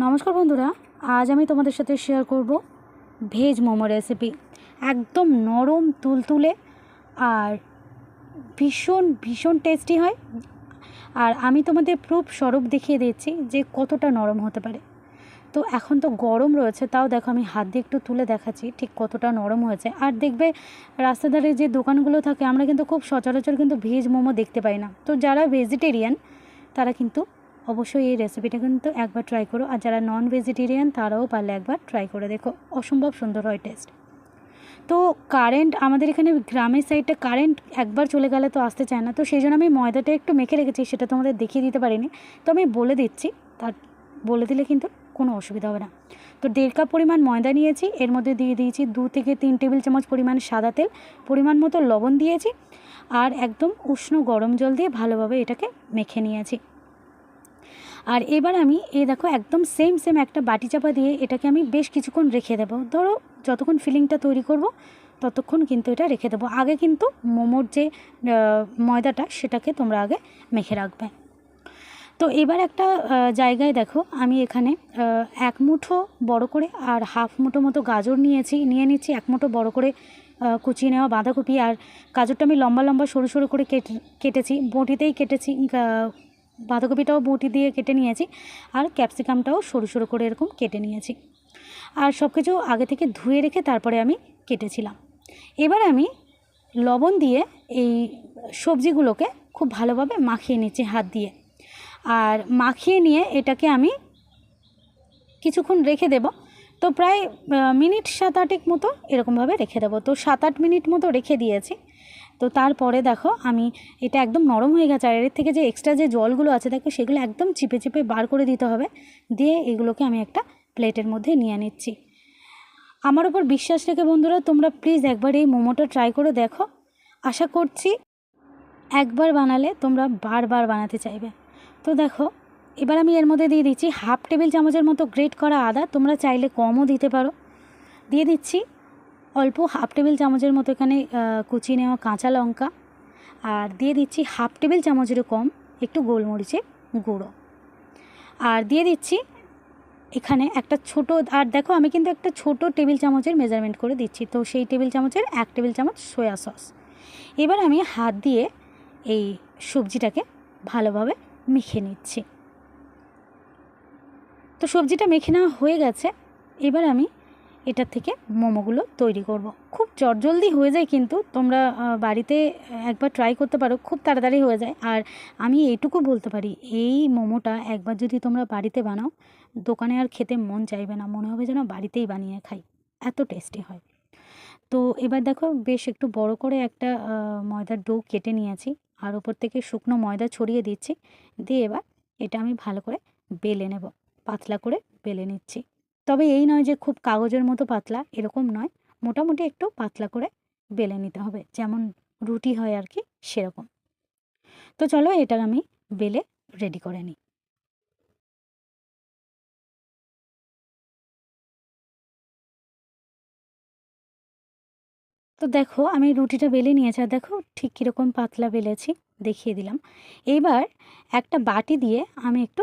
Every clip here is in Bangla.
নমস্কার বন্ধুরা, আজ আমি তোমাদের সাথে শেয়ার করব ভেজ মোমো রেসিপি একদম নরম, তুলতুলে আর ভীষণ ভীষণ টেস্টি হয়। আর আমি তোমাদের প্রুফ স্বরূপ দেখিয়ে দিচ্ছি যে কতটা নরম হতে পারে। তো এখন তো গরম রয়েছে, তাও দেখো আমি হাত দিয়ে একটু তুলে দেখাচ্ছি ঠিক কতটা নরম হয়েছে। আর দেখবে রাস্তার ধারে যে দোকানগুলো থাকে, আমরা কিন্তু খুব সচরাচর কিন্তু ভেজ মোমো দেখতে পাই না। তো যারা ভেজিটেরিয়ান তারা কিন্তু অবশ্যই এই রেসিপিটা কিন্তু একবার ট্রাই করো। আর যারা নন ভেজিটেরিয়ান তারাও পারলে একবার ট্রাই করে দেখো। অসম্ভব সুন্দর হয় টেস্ট তো কারেন্ট আমাদের এখানে গ্রামের সাইডটা কারেন্ট একবার চলে গেলে তো আসতে চায় না। তো সেই জন্য আমি ময়দাটা একটু মেখে রেখেছি, সেটা তোমাদের দেখিয়ে দিতে পারিনি। তো আমি বলে দিচ্ছি, তার বলে দিলে কিন্তু কোনো অসুবিধা হবে না। তো দেড় কাপ পরিমাণ ময়দা নিয়েছি, এর মধ্যে দিয়ে দিয়েছি দু থেকে তিন টেবিল চামচ পরিমাণ সাদা তেল, পরিমাণ মতো লবণ দিয়েছি, আর একদম উষ্ণ গরম জল দিয়ে ভালোভাবে এটাকে মেখে নিয়েছি। আর এবার আমি এই দেখো, একদম সেম সেম একটা বাটি চাপা দিয়ে এটাকে আমি বেশ কিছুক্ষণ রেখে দেবো। ধরো, যতক্ষণ ফিলিংটা তৈরি করব, ততক্ষণ কিন্তু এটা রেখে দেবো। আগে কিন্তু মোমোর যে ময়দাটা, সেটাকে তোমরা আগে মেখে রাখবে। তো এবার একটা জায়গায় দেখো, আমি এখানে এক মুঠো বড় করে আর হাফ মুঠো মতো গাজর নিয়েছি, নিয়ে নিচ্ছি। এক মুঠো বড় করে কুচিয়ে নেওয়া বাঁধাকপি। আর গাজরটা আমি লম্বা লম্বা, সরু সরু করে কেটে, কেটেছি, বটিতেই কেটেছি বাঁধাকপিটাও বটি দিয়ে কেটে নিয়েছি আর ক্যাপসিকামটাও সরু সরু করে এরকম কেটে নিয়েছি। আর সব কিছু আগে থেকে ধুয়ে রেখে তারপরে আমি কেটেছিলাম। এবার আমি লবণ দিয়ে এই সবজিগুলোকে খুব ভালোভাবে মাখিয়ে নিচ্ছি হাত দিয়ে। আর মাখিয়ে নিয়ে এটাকে আমি কিছুক্ষণ রেখে দেব। তো প্রায় মিনিট সাত আটেক মতো এরকমভাবে রেখে দেবো। তো সাত আট মিনিট মতো রেখে দিয়েছি। তো তারপরে দেখো আমি এটা একদম নরম হয়ে গেছে। আর এর থেকে যে এক্সট্রা যে জলগুলো আছে, দেখো সেগুলো একদম চিপে চিপে বার করে দিতে হবে। দিয়ে এগুলোকে আমি একটা প্লেটের মধ্যে নিয়ে নিচ্ছি। আমার উপর বিশ্বাস রেখে বন্ধুরা, তোমরা প্লিজ একবার এই মোমোটা ট্রাই করে দেখো। আশা করছি একবার বানালে তোমরা বারবার বানাতে চাইবে। তো দেখো, এবার আমি এর মধ্যে দিয়ে দিচ্ছি হাফ টেবিল চামচের মতো গ্রেট করা আদা। তোমরা চাইলে কমও দিতে পারো। দিয়ে দিচ্ছি অল্প হাফ টেবিল চামচের মতো এখানে কুচিয়ে নেওয়া কাঁচা লঙ্কা। আর দিয়ে দিচ্ছি হাফ টেবিল চামচেরও কম একটু গোলমরিচের গুঁড়ো। আর দিয়ে দিচ্ছি এখানে একটা ছোট, আর দেখো আমি কিন্তু একটা ছোট টেবিল চামচের মেজারমেন্ট করে দিচ্ছি, তো সেই টেবিল চামচের এক টেবিল চামচ সয়া সস। এবার আমি হাত দিয়ে এই সবজিটাকে ভালোভাবে মেখে নিচ্ছি। তো সবজিটা মেখে নেওয়া হয়ে গেছে। এবার আমি এটার থেকে মোমোগুলো তৈরি করব। খুব চটজলদি হয়ে যায় কিন্তু তোমরা বাড়িতে একবার ট্রাই করতে পারো, খুব তাড়াতাড়ি হয়ে যায়। আর আমি এইটুকু বলতে পারি, এই মোমোটা একবার যদি তোমরা বাড়িতে বানাও, দোকানে আর খেতে মন চাইবে না, মনে হবে যেন বাড়িতেই বানিয়ে খাই, এত টেস্টি হয়। তো এবার দেখো, বেশ একটু বড় করে একটা ময়দার ডো কেটে নিয়েছি, আর ওপর থেকে শুকনো ময়দা ছড়িয়ে দিচ্ছি, দিয়ে এবার এটা আমি ভালো করে বেলে নেব, পাতলা করে বেলে নিচ্ছি। তবে এই নয় যে খুব কাগজের মতো পাতলা, এরকম নয়। মোটামুটি একটু পাতলা করে বেলে নিতে হবে, যেমন রুটি হয় আর কি, সেরকম। তো চলো এটা আমি বেলে রেডি করে নিই। তো দেখো, আমি রুটিটা বেলে নিয়েছি, আর দেখো ঠিক কীরকম পাতলা বেলেছি, দেখিয়ে দিলাম। এইবার একটা বাটি দিয়ে আমি একটু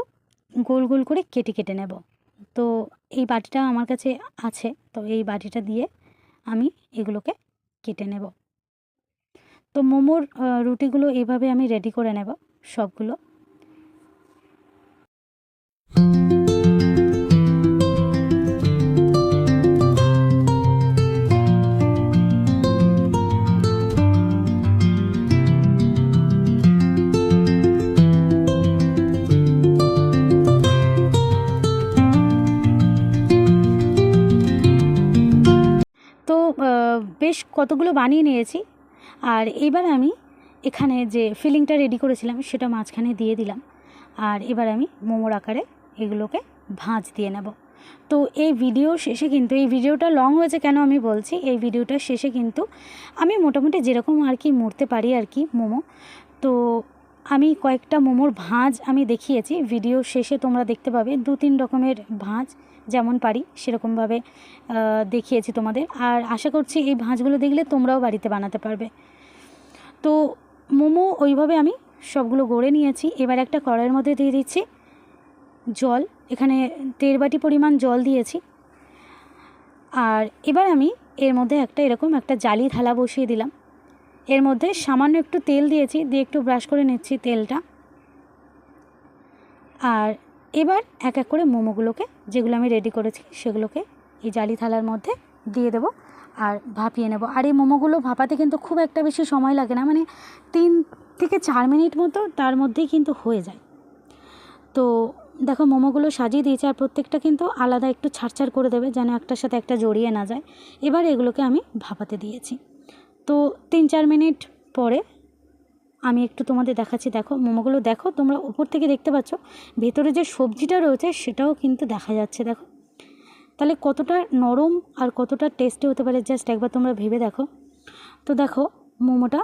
গোল গোল করে কেটে কেটে নেব। তো এই বাটিটা আমার কাছে আছে। তো এই বাটিটা দিয়ে আমি এগুলোকে কেটে নেব। তো মোমোর রুটিগুলো এইভাবে আমি রেডি করে নেব সবগুলো। কতগুলো বানিয়ে নিয়েছি। আর এবার আমি এখানে যে ফিলিংটা রেডি করেছিলাম সেটা মাঝখানে দিয়ে দিলাম। আর এবার আমি মোমোর আকারে এগুলোকে ভাঁজ দিয়ে নেব। তো এই ভিডিও শেষে কিন্তু, এই ভিডিওটা লং হয়েছে কেন আমি বলছি? এই ভিডিওটা শেষে কিন্তু আমি মোটামুটি যেরকম আর কি মরতে পারি আর কি মোমো। তো আমি কয়েকটা মোমোর ভাঁজ আমি দেখিয়েছি। ভিডিও শেষে তোমরা দেখতে পাবে দু তিন রকমের ভাঁজ, যেমন পারি, সেরকমভাবে দেখিয়েছি তোমাদের। আর আশা করছি এই ভাঁজগুলো দেখলে তোমরাও বাড়িতে বানাতে পারবে। তো মোমো ওইভাবে আমি সবগুলো গড়ে নিয়েছি। এবার একটা কড়াইয়ের মধ্যে দিয়ে দিচ্ছি জল। এখানে দেড় বাটি পরিমাণ জল দিয়েছি। আর এবার আমি এর মধ্যে একটা এরকম একটা জালি থালা বসিয়ে দিলাম। এর মধ্যে সামান্য একটু তেল দিয়েছি, দিয়ে একটু ব্রাশ করে নিচ্ছি তেলটা। আর এবার এক এক করে মোমোগুলোকে, যেগুলো আমি রেডি করেছি, সেগুলোকে এই জালি থালার মধ্যে দিয়ে দেবো আর ভাপিয়ে নেব। আর এই মোমোগুলো ভাপাতে কিন্তু খুব একটা বেশি সময় লাগে না মানে তিন থেকে চার মিনিট মতো তার মধ্যেই কিন্তু হয়ে যায়। তো দেখো, মোমোগুলো সাজিয়ে দিয়েছি আর প্রত্যেকটা কিন্তু আলাদা একটু ছাড়ছাড় করে দেবে, যেন একটার সাথে একটা জড়িয়ে না যায়। এবার এগুলোকে আমি ভাপাতে দিয়েছি। তো তিন চার মিনিট পরে আমি একটু তোমাদের দেখাচ্ছি, দেখো, মোমোগুলো দেখো, তোমরা উপর থেকে দেখতে পাচ্ছ, ভেতরে যে সবজিটা রয়েছে সেটাও কিন্তু দেখা যাচ্ছে, দেখো। তাহলে কতটা নরম আর কতটা টেস্টি হতে পারে জাস্ট একবার তোমরা ভেবে দেখো। তো দেখো, মোমোটা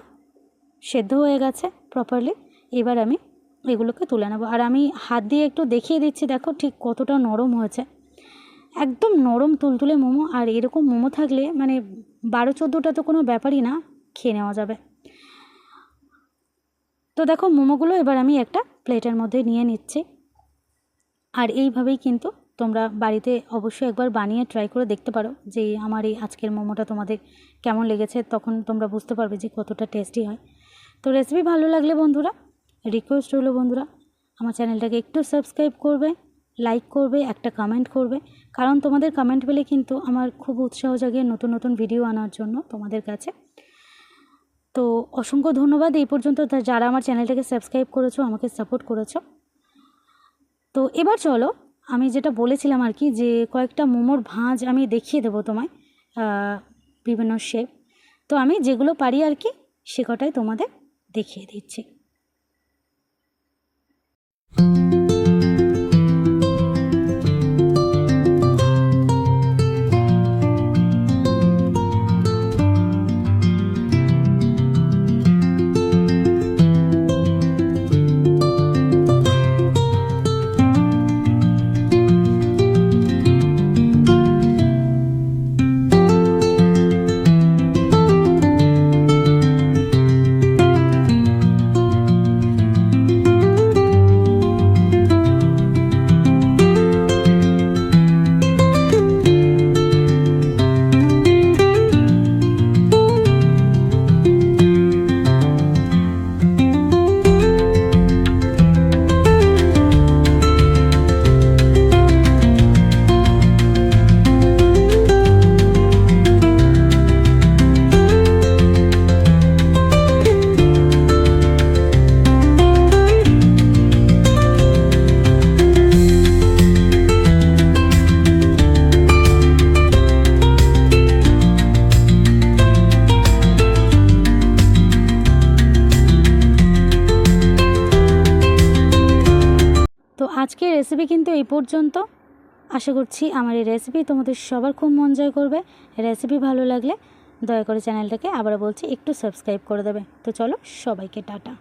সেদ্ধ হয়ে গেছে প্রপারলি এবার আমি এগুলোকে তুলে নেব। আর আমি হাত দিয়ে একটু দেখিয়ে দিচ্ছি, দেখো ঠিক কতটা নরম হয়েছে। একদম নরম তুলতুলে মোমো, আর এরকম মোমো থাকলে মানে বারো চোদ্দোটা তো কোনো ব্যাপারই না, খেয়ে নেওয়া যাবে। তো দেখো মোমোগুলো এবার আমি একটা প্লেটের মধ্যে নিয়ে নিচ্ছি। আর এইভাবেই কিন্তু তোমরা বাড়িতে অবশ্যই একবার বানিয়ে ট্রাই করে দেখতে পারো যে আমার এই আজকের মোমোটা তোমাদের কেমন লেগেছে, তখন তোমরা বুঝতে পারবে যে কতটা টেস্টি হয়। তো রেসিপি ভালো লাগলে বন্ধুরা রিকোয়েস্ট রইল বন্ধুরা, আমার চ্যানেলটাকে একটু সাবস্ক্রাইব করবে। লাইক করবে, একটা কমেন্ট করবে। কারণ তোমাদের কমেন্ট পেলে কিন্তু আমার খুব উৎসাহ জাগে নতুন নতুন ভিডিও আনার জন্য তোমাদের কাছে। তো অসংখ্য ধন্যবাদ এই পর্যন্ত যারা আমার চ্যানেলটাকে সাবস্ক্রাইব করেছ, আমাকে সাপোর্ট করেছ। তো এবার চলো, আমি যেটা বলেছিলাম আর কি যে কয়েকটা মোমোর ভাঁজ আমি দেখিয়ে দেবো তোমায় বিভিন্ন শেপ তো আমি যেগুলো পারি আর কি, সে কটাই তোমাদের দেখিয়ে দিচ্ছি। আজকের রেসিপি কিন্তু এই পর্যন্ত। আশা করছি আমার এই রেসিপি তোমাদের সবার খুব মন জয় করবে। রেসিপি ভালো লাগলে দয়া করে চ্যানেলটাকে আবার বলছি, একটু সাবস্ক্রাইব করে দেবে। তো চলো সবাইকে টাটা।